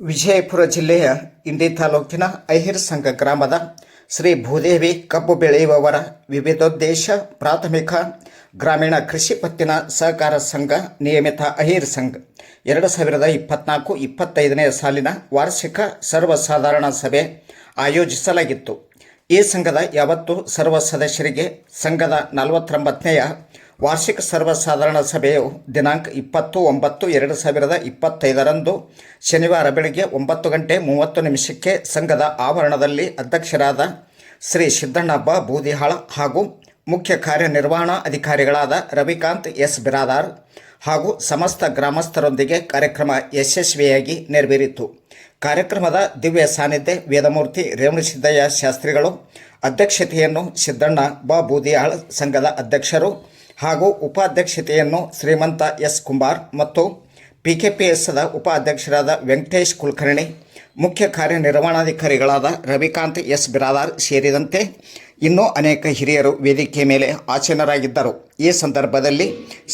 ವಿಜಯಪುರ ಜಿಲ್ಲೆಯ ಇಂಡಿ ತಾಲೂಕಿನ ಐಹಿರ್ ಸಂಘ ಗ್ರಾಮದ ಶ್ರೀ ಭೂದೇವಿ ಕಬ್ಬು ಬೆಳೆಯುವವರ ವಿವಿಧೋದ್ದೇಶ ಪ್ರಾಥಮಿಕ ಗ್ರಾಮೀಣ ಕೃಷಿ ಪತ್ತಿನ ಸಹಕಾರ ಸಂಘ ನಿಯಮಿತ ಅಹಿರ್ ಸಂಘ. ಎರಡು ಸಾವಿರದ ಇಪ್ಪತ್ನಾಲ್ಕು ಇಪ್ಪತ್ತೈದನೇ ಸಾಲಿನ ವಾರ್ಷಿಕ ಸರ್ವಸಾಧಾರಣ ಸಭೆ ಆಯೋಜಿಸಲಾಗಿತ್ತು. ಈ ಸಂಘದ ಯಾವತ್ತು ಸರ್ವ ಸದಸ್ಯರಿಗೆ ಸಂಘದ ನಲವತ್ತೊಂಬತ್ತನೆಯ ವಾರ್ಷಿಕ ಸರ್ವಸಾಧಾರಣ ಸಭೆಯು ದಿನಾಂಕ ಇಪ್ಪತ್ತು, ಒಂಬತ್ತು, ಎರಡು ಸಾವಿರದ ಇಪ್ಪತ್ತೈದರಂದು ಶನಿವಾರ ಬೆಳಗ್ಗೆ ಒಂಬತ್ತು ಗಂಟೆ ಮೂವತ್ತು ನಿಮಿಷಕ್ಕೆ ಸಂಘದ ಆವರಣದಲ್ಲಿ ಅಧ್ಯಕ್ಷರಾದ ಶ್ರೀ ಸಿದ್ದಣ್ಣಬ್ಬ ಬೂದಿಹಾಳ ಹಾಗೂ ಮುಖ್ಯ ಕಾರ್ಯನಿರ್ವಹಣಾ ಅಧಿಕಾರಿಗಳಾದ ರವಿಕಾಂತ್ ಎಸ್. ಬಿರಾದಾರ್ ಹಾಗೂ ಸಮಸ್ತ ಗ್ರಾಮಸ್ಥರೊಂದಿಗೆ ಕಾರ್ಯಕ್ರಮ ಯಶಸ್ವಿಯಾಗಿ ನೆರವೇರಿತು. ಕಾರ್ಯಕ್ರಮದ ದಿವ್ಯ ಸಾನ್ನಿಧ್ಯ ವೇದಮೂರ್ತಿ ರೇವಣಸಿದ್ದಯ್ಯ ಶಾಸ್ತ್ರಿಗಳು, ಅಧ್ಯಕ್ಷತೆಯನ್ನು ಸಿದ್ದಣ್ಣ ಬ. ಬೂದಿಯಾಳ್ ಸಂಘದ ಅಧ್ಯಕ್ಷರು ಹಾಗೂ ಉಪಾಧ್ಯಕ್ಷತೆಯನ್ನು ಶ್ರೀಮಂತ ಎಸ್. ಕುಂಬಾರ್ ಮತ್ತು ಪಿ ಕೆ ಪಿ ಪಿಕೆಪಿಎಸ್ದ ಉಪಾಧ್ಯಕ್ಷರಾದ ವೆಂಕಟೇಶ್ ಕುಲಕರ್ಣಿ, ಮುಖ್ಯ ಕಾರ್ಯನಿರ್ವಹಣಾಧಿಕಾರಿಗಳಾದ ರವಿಕಾಂತ್ ಎಸ್. ಬಿರಾದಾರ್ ಸೇರಿದಂತೆ ಇನ್ನೂ ಅನೇಕ ಹಿರಿಯರು ವೇದಿಕೆ ಮೇಲೆ ಆಚೀನರಾಗಿದ್ದರು ಈ ಸಂದರ್ಭದಲ್ಲಿ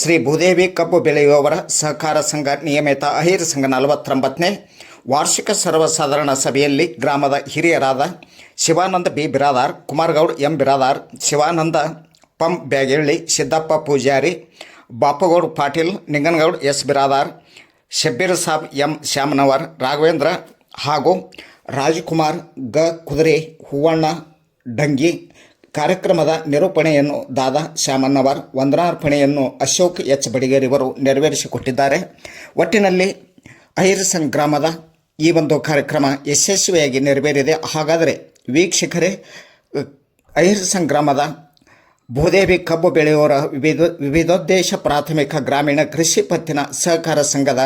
ಶ್ರೀ ಭೂದೇವಿ ಕಬ್ಬು ಬೆಳೆಯುವವರ ಸಹಕಾರ ಸಂಘ ನಿಯಮಿತ ಅಹಿರ್ ಸಂಘ ನಲವತ್ತೊಂಬತ್ತನೇ ವಾರ್ಷಿಕ ಸರ್ವಸಾಧಾರಣ ಸಭೆಯಲ್ಲಿ ಗ್ರಾಮದ ಹಿರಿಯರಾದ ಶಿವಾನಂದ ಬಿ. ಬಿರಾದಾರ್, ಕುಮಾರ್ಗೌಡ್ ಎಂ. ಬಿರಾದಾರ್, ಶಿವಾನಂದ ಪಂ ಬ್ಯಾಗೇಳ್ಳಿ, ಸಿದ್ದಪ್ಪ ಪೂಜಾರಿ, ಬಾಪಗೌಡ ಪಾಟೀಲ್, ನಿಂಗನಗೌಡ ಎಸ್ ಬಿರಾದಾರ್, ಶಬ್ಬೀರ್ ಸಾಬ್ ಎಂ ಶ್ಯಾಮನವರ್, ರಾಘವೇಂದ್ರ ಹಾಗೂ ರಾಜಕುಮಾರ್ ಗ ಕುದುರೆ, ಹೂವಣ್ಣ ಡಂಗಿ, ಕಾರ್ಯಕ್ರಮದ ನಿರೂಪಣೆಯನ್ನು ದಾದಾ ಶ್ಯಾಮಣ್ಣವರ್ ವಂದನಾರ್ಪಣೆಯನ್ನು ಅಶೋಕ್ ಎಚ್ ಬಡಿಗೇರಿವರು ನೆರವೇರಿಸಿಕೊಟ್ಟಿದ್ದಾರೆ. ಒಟ್ಟಿನಲ್ಲಿ ಐರ್ ಸಂಗ್ರಾಮದ ಈ ಒಂದು ಕಾರ್ಯಕ್ರಮ ಯಶಸ್ವಿಯಾಗಿ ನೆರವೇರಿದೆ. ಹಾಗಾದರೆ ವೀಕ್ಷಕರೇ, ಐರ್ ಸಂಗ್ರಾಮದ ಭೂದೇವಿ ಕಬ್ಬು ಬೆಳೆಯುವವರ ವಿವಿಧ, ವಿವಿಧೋದ್ದೇಶ ಪ್ರಾಥಮಿಕ ಗ್ರಾಮೀಣ ಕೃಷಿ ಪತ್ತಿನ ಸಹಕಾರ ಸಂಘದ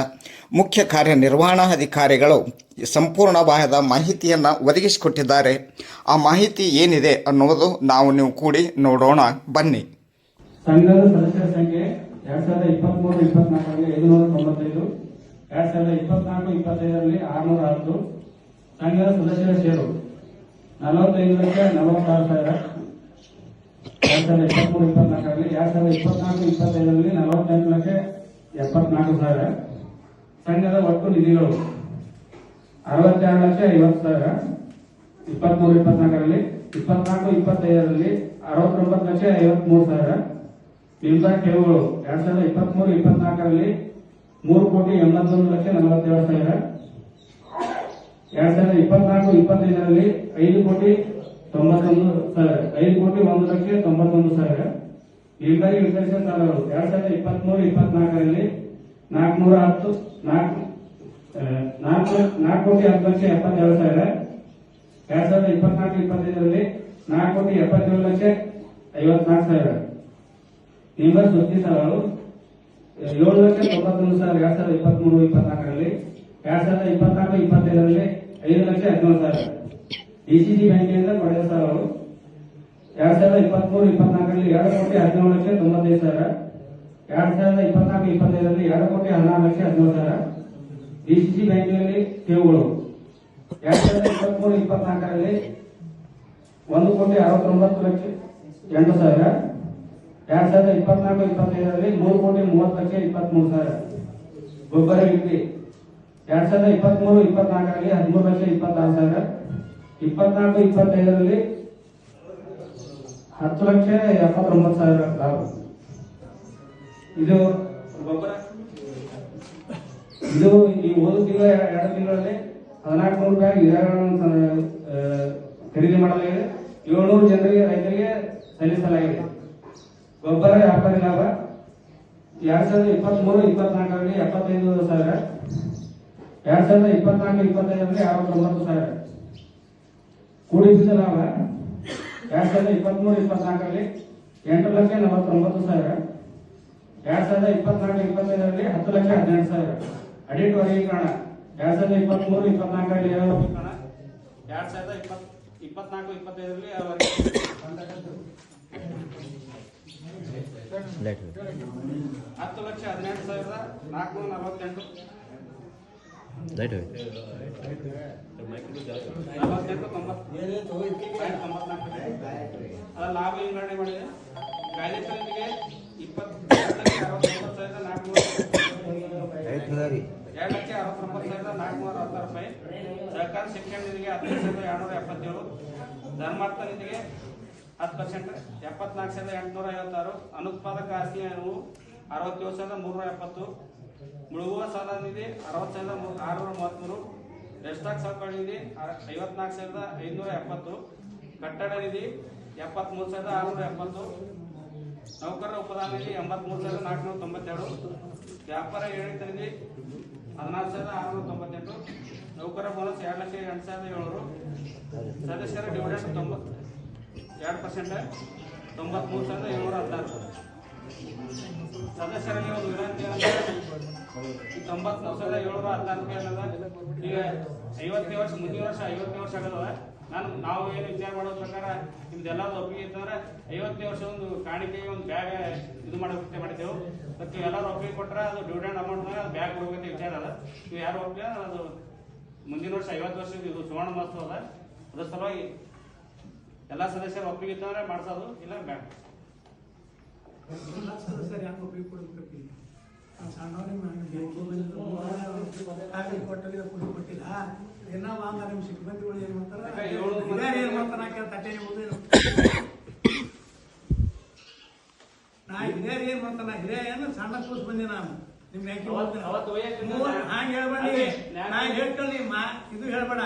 ಮುಖ್ಯ ಕಾರ್ಯನಿರ್ವಹಣಾಧಿಕಾರಿಗಳು ಸಂಪೂರ್ಣವಾದ ಮಾಹಿತಿಯನ್ನು ಒದಗಿಸಿಕೊಟ್ಟಿದ್ದಾರೆ. ಆ ಮಾಹಿತಿ ಏನಿದೆ ಅನ್ನುವುದು ನಾವು ನೀವು ಕೂಡಿ ನೋಡೋಣ. ಬನ್ನಿ. ಸಂಘದ ಸದಸ್ಯರ ಸಂಖ್ಯೆ ಎರಡ್ ಸಾವಿರದ ಇಪ್ಪತ್ಮೂರು, ಇಪ್ಪತ್ನಾಲ್ಕರಲ್ಲಿ ಐದುನೂರ ತೊಂಬತ್ತೈದು, ಎರಡ್ ಸಾವಿರದ ಇಪ್ಪತ್ನಾಲ್ಕು, ಇಪ್ಪತ್ತೈದರಲ್ಲಿ ಹತ್ತು. ಸಂಘದ ಸದಸ್ಯರ ಷೇರು ನಲವತ್ತೈದು ಲಕ್ಷ ನಲವತ್ತಾರು ಸಾವಿರ. ಎರಡ್ ಸಾವಿರದ ಇಪ್ಪತ್ಮೂರು ಇಪ್ಪತ್ನಾಲ್ಕರಲ್ಲಿ, ಎರಡ್ ಸಾವಿರದ ಇಪ್ಪತ್ನಾಲ್ಕು, ಇಪ್ಪತ್ತೈದರಲ್ಲಿ ನಲವತ್ತೆಂಟು ಲಕ್ಷ ಎಪ್ಪತ್ನಾಲ್ಕು ಸಾವಿರ. ಸಂಘದ ಒಟ್ಟು ನಿಧಿಗಳು ಅರವತ್ತೆರಡು ಲಕ್ಷ ಐವತ್ತು ಸಾವಿರ. ಇಪ್ಪತ್ಮೂರು, ಇಪ್ಪತ್ನಾಲ್ಕರಲ್ಲಿ, ಇಪ್ಪತ್ನಾಲ್ಕು, ಇಪ್ಪತ್ತೈದರಲ್ಲಿ ಅರವತ್ತೊಂಬತ್ತು ಲಕ್ಷ ಐವತ್ಮೂರು ಸಾವಿರ. ವಿವಿಧ ಠೇವುಗಳು ಎರಡ್ ಸಾವಿರದ ಇಪ್ಪತ್ಮೂರು, ಇಪ್ಪತ್ನಾಲ್ಕರಲ್ಲಿ ಮೂರು ಕೋಟಿ ಎಂಬತ್ತೊಂದು ಲಕ್ಷ ನಲವತ್ತೇಳು ಸಾವಿರ. ಎರಡ್ ಸಾವಿರದ ಇಪ್ಪತ್ನಾಲ್ಕು, ಇಪ್ಪತ್ತೈದರಲ್ಲಿ ಐದು ಕೋಟಿ ತೊಂಬತ್ತೊಂದು ಸಾವಿರ. ಐದು ಕೋಟಿ ಒಂದು ಲಕ್ಷ ತೊಂಬತ್ತೊಂದು ಸಾವಿರ. ಇಬ್ಬರಿ ವಿತರಿಸಿದ ಸಾಲಗಳು ಎರಡ್ ಸಾವಿರದ ಇಪ್ಪತ್ಮೂರು, ಇಪ್ಪತ್ನಾಲ್ಕರಲ್ಲಿ ನಾಲ್ಕುನೂರ ಹತ್ತು, ನಾಲ್ಕು ನಾಲ್ಕು ನಾಲ್ಕು ಕೋಟಿ ಹತ್ತು ಲಕ್ಷ ಎಪ್ಪತ್ತೇಳು ಸಾವಿರ. ಎರಡ್ ಸಾವಿರದ ಇಪ್ಪತ್ನಾಲ್ಕು, ಇಪ್ಪತ್ತೈದರಲ್ಲಿ ನಾಲ್ಕು ಕೋಟಿ ಎಪ್ಪತ್ತೇಳು ಲಕ್ಷ ಐವತ್ನಾಲ್ಕು ಸಾವಿರ. ನಿಮ್ಮ ಸುದ್ದಿ ಸಾಲಗಳು ಏಳು ಲಕ್ಷ ತೊಂಬತ್ತೊಂದು ಸಾವಿರ ಎರಡ್ ಸಾವಿರದ ಇಪ್ಪತ್ಮೂರು, ಇಪ್ಪತ್ನಾಲ್ಕರಲ್ಲಿ. ಎರಡ್ ಸಾವಿರದ ಇಪ್ಪತ್ನಾಲ್ಕು, ಇಪ್ಪತ್ತೈದರಲ್ಲಿ ಐದು ಲಕ್ಷ ಹದಿನೇಳು ಸಾವಿರ. ಡಿಸಿಸಿ ಬ್ಯಾಂಕಿನಿಂದ ಪಡೆದ ಸಾಲಗಳು ಎರಡ್ ಸಾವಿರದ ಇಪ್ಪತ್ಮೂರು, ಇಪ್ಪತ್ನಾಲ್ಕರಲ್ಲಿ ಎರಡು ಕೋಟಿ ಹದಿನೇಳು ಲಕ್ಷ ತೊಂಬತ್ತೈದು ಸಾವಿರ. ಎರಡ್ ಸಾವಿರದ ಇಪ್ಪತ್ನಾಲ್ಕು, ಇಪ್ಪತ್ತೈದರಲ್ಲಿ ಎರಡು ಕೋಟಿ ಹದಿನಾರು ಲಕ್ಷ ಹದಿನೇಳು ಸಾವಿರ. ಡಿಸಿಸಿ ಬ್ಯಾಂಕಿನಲ್ಲಿ ಠೇವುಗಳು ಎರಡ್ ಸಾವಿರದ ಇಪ್ಪತ್ಮೂರು, ಇಪ್ಪತ್ನಾಲ್ಕರಲ್ಲಿ ಒಂದು ಕೋಟಿ ಅರವತ್ತೊಂಬತ್ತು ಲಕ್ಷ ಎಂಟು ಸಾವಿರ. ಎರಡ್ ಸಾವಿರದ ಇಪ್ಪತ್ನಾಲ್ಕು, ಇಪ್ಪತ್ತೈದರಲ್ಲಿ ಮೂರು ಕೋಟಿ ಮೂವತ್ತು ಲಕ್ಷ ಇಪ್ಪತ್ಮೂರು ಸಾವಿರ. ಗೊಬ್ಬರ ವಿಕ್ರಿ ಎರಡ್ ಸಾವಿರದ ಇಪ್ಪತ್ಮೂರು, ಇಪ್ಪತ್ನಾಲ್ಕರಲ್ಲಿ ಹದಿಮೂರು ಲಕ್ಷ ಇಪ್ಪತ್ತಾರು ಸಾವಿರ. ಇಪ್ಪತ್ನಾಲ್ಕು, ಇಪ್ಪತ್ತೈದರಲ್ಲಿ ಹತ್ತು ಲಕ್ಷ ಎಪ್ಪತ್ತೊಂಬತ್ತು ಸಾವಿರ ಲಾಭ. ಇದು ಗೊಬ್ಬರ? ಇದು ಈ ಒಂದು ತಿಂಗಳ ಎರಡು ತಿಂಗಳಲ್ಲಿ ಹದಿನಾಲ್ಕು ನೂರು ರೂಪಾಯಿ ಗಿಡಗಳನ್ನು ಖರೀದಿ ಮಾಡಲಾಗಿದೆ. ಏಳ್ನೂರು ಜನರಿಗೆ, ರೈತರಿಗೆ ಸಲ್ಲಿಸಲಾಗಿದೆ. ಗೊಬ್ಬರ ವ್ಯಾಪಾರಿ ಲಾಭ. ಎರಡ್ ಸಾವಿರದ ಇಪ್ಪತ್ಮೂರು, ಇಪ್ಪತ್ನಾಲ್ಕರಲ್ಲಿ ಎಪ್ಪತ್ತೈದು ಸಾವಿರ. ಎರಡ್ ಸಾವಿರದ ಇಪ್ಪತ್ನಾಲ್ಕು, ಇಪ್ಪತ್ತೈದರಲ್ಲಿ ಅರವತ್ತೊಂಬತ್ತು ಸಾವಿರ. ಕೂಡಿ ಬೀಜ ಲಾಭ ಎರಡ್ ಸಾವಿರದ ಇಪ್ಪತ್ಮೂರು ಇಪ್ಪತ್ನಾಲ್ಕರಲ್ಲಿ ಎಂಟು ಲಕ್ಷ ನಲವತ್ತೊಂಬತ್ತು ಸಾವಿರ, ಎರಡ್ ಸಾವಿರದ ಇಪ್ಪತ್ನಾಲ್ಕು ಇಪ್ಪತ್ತೈದರಲ್ಲಿ ಹತ್ತು ಲಕ್ಷ ಹದಿನೆಂಟು ಸಾವಿರ. ಅಡಿಟ್ ವರ್ಗೀಕರಣ ಎರಡ್ ಸಾವಿರದ ಇಪ್ಪತ್ಮೂರು ಇಪ್ಪತ್ನಾಲ್ಕರಲ್ಲಿ ಏಳು ವರ್ಗೀಕರಣ? ಎರಡ್ ಸಾವಿರದ ಇಪ್ಪತ್, ಇಪ್ಪತ್ನಾಲ್ಕು, ಇಪ್ಪತ್ತೈದರಲ್ಲಿ ಹತ್ತು ಲಕ್ಷ ಹದಿನೆಂಟು ಸಾವಿರದ ನಾಲ್ಕುನೂರ ನಲವತ್ತೆಂಟು. ಅದರ ಲಾಭ ವಿಂಗಡಣೆ ಮಾಡಿದೆ ನಾಲ್ಕುನೂರ ಎರಡು ಲಕ್ಷ ಅರವತ್ತೊಂಬತ್ತು ಸಾವಿರದ ನಾಲ್ಕುನೂರ ಹತ್ತಾರು ರೂಪಾಯಿ ಸರ್ಕಾರಿ ಶಿಕ್ಷಣ ನಿಧಿಗೆ ಹದಿನೈದು ಸಾವಿರದ ಎರಡುನೂರ ಎಪ್ಪತ್ತೇಳು ಧರ್ಮಾರ್ಥ ನಿಧಿಗೆ ಹತ್ತು ಪರ್ಸೆಂಟ್ ಎಪ್ಪತ್ನಾಲ್ಕು ಸಾವಿರದ ಎಂಟುನೂರ ಐವತ್ತಾರು ಅನುತ್ಪಾದಕ ಆಸ್ತಿ ಅನುವು ಅರವತ್ತೇಳು ಸಾವಿರದ ಮೂರುನೂರ ಎಪ್ಪತ್ತು ಮುಳುಗುವ ಸಾಲ ನಿಧಿ ಅರವತ್ತು ಸಾವಿರದ ಆರುನೂರ ಮೂವತ್ತ್ಮೂರು ರೆಸ್ಟಾಕ್ ಸಹಕಾರ ನಿಧಿ ಐವತ್ನಾಲ್ಕು ಸಾವಿರದ ಐನೂರ ಎಪ್ಪತ್ತು. ಕಟ್ಟಡ ನಿಧಿ ಎಪ್ಪತ್ಮೂರು ಸಾವಿರದ ಆರುನೂರ ಎಪ್ಪತ್ತು. ನೌಕರರ ಉಪದಾನ ನಿಧಿ ಎಂಬತ್ಮೂರು ಸಾವಿರದ ನಾಲ್ಕುನೂರ ತೊಂಬತ್ತೆರಡು. ವ್ಯಾಪಾರ ಏಳಿತ ನಿಧಿ ಹದಿನಾರು ಸಾವಿರದ ಆರುನೂರ ತೊಂಬತ್ತೆಂಟು. ನೌಕರ ಬೋನಸ್ ಎರಡು ಲಕ್ಷ ಎಂಟು ಸಾವಿರದ ಏಳ್ನೂರು. ಸದಸ್ಯರ ಡಿವಿಡೆಂಡ್ ತೊಂಬತ್ತು ಎರಡು ಪರ್ಸೆಂಟ್ ತೊಂಬತ್ಮೂರು ಸಾವಿರದ ಏಳ್ನೂರ ಹದಿನಾರು. ಸದಸ್ಯರಲ್ಲಿ ಒಂದು ವಿನಂತಿ ತೊಂಬತ್ಮೂರು ಸಾವಿರದ ಏಳ್ನೂರ ಹದಿನಾರು ರೂಪಾಯಿ ಈಗ ಐವತ್ತನೇ ವರ್ಷ ಮುಂದಿನ ವರ್ಷ ಐವತ್ತನೇ ವರ್ಷ ಆಗದ ನಾನು ನಾವು ಏನು ವಿಚಾರ ಮಾಡೋ ಪ್ರಕಾರ ನಿಮ್ದೆಲ್ಲ ಒಪ್ಪಿಗೆ ಇತ್ತಂದ್ರೆ ಐವತ್ತನೇ ವರ್ಷ ಒಂದು ಕಾಣಿಕೆ ಒಂದು ಬ್ಯಾಗ್ ಇದು ಮಾಡೋ ವ್ಯವಸ್ಥೆ ಅದಕ್ಕೆ ಎಲ್ಲರೂ ಒಪ್ಪಿಗೆ ಕೊಟ್ಟರೆ ಅದು ಡಿವಿಡೆಂಡ್ ಅಮೌಂಟ್ ಮೇಲೆ ಅದು ಬ್ಯಾಗ್ ಕೊಡ್ಬೇಕಂತ ವಿಚಾರ ಅದ ನೀವು ಯಾರು ಒಪ್ಪಿಗೆ ಅದು ಮುಂದಿನ ವರ್ಷ ಐವತ್ತು ವರ್ಷ ಇದು ಸುವರ್ಣ ಮಹೋತ್ಸವ ಅದ ಅದ್ರ ಸಲುವಾಗಿ ಎಲ್ಲ ಸದಸ್ಯರು ಒಪ್ಪಿಗೆ ಇತ್ತಂದ್ರೆ ಮಾಡ್ಸೋದು, ಇಲ್ಲ ಬ್ಯಾಗ್. ಸರಿ ಕೊಡ್ಬೇಕಪ್ಪಿ ಸಣ್ಣವ್ರಿಗೆ ಕೊಟ್ಟಲ್ಲಿ ಕುಡಿ ಕೊಟ್ಟಿಲ್ಲ ಏನೋ ವಾಂಗ ನಿಮ್ಮ ಸಿಬ್ಬಂದಿಗಳು ಏನ್ ಮಾಡ್ತಾರ ಯಾಕೆ ಏನ್ ಮಾಡ್ತಾರ ತಟ್ಟೆ ನಿಮ್ಮದು ನಾ ಹಿರಿಯರು ಏನ್ ಮಾಡ್ತಾನ ಹಿರಿಯ ಏನು ಸಣ್ಣ ಕೂಸ್ ಬಂದಿ ನಾನು ನಿಮ್ಗೆ ಯಾಕೆ ಹಂಗ ಹೇಳ್ಬೇಡಿ ನಾ ಹೇಳ್ಕೊಳ್ಳಿ ಮಾ ಇದು ಹೇಳ್ಬೇಡ.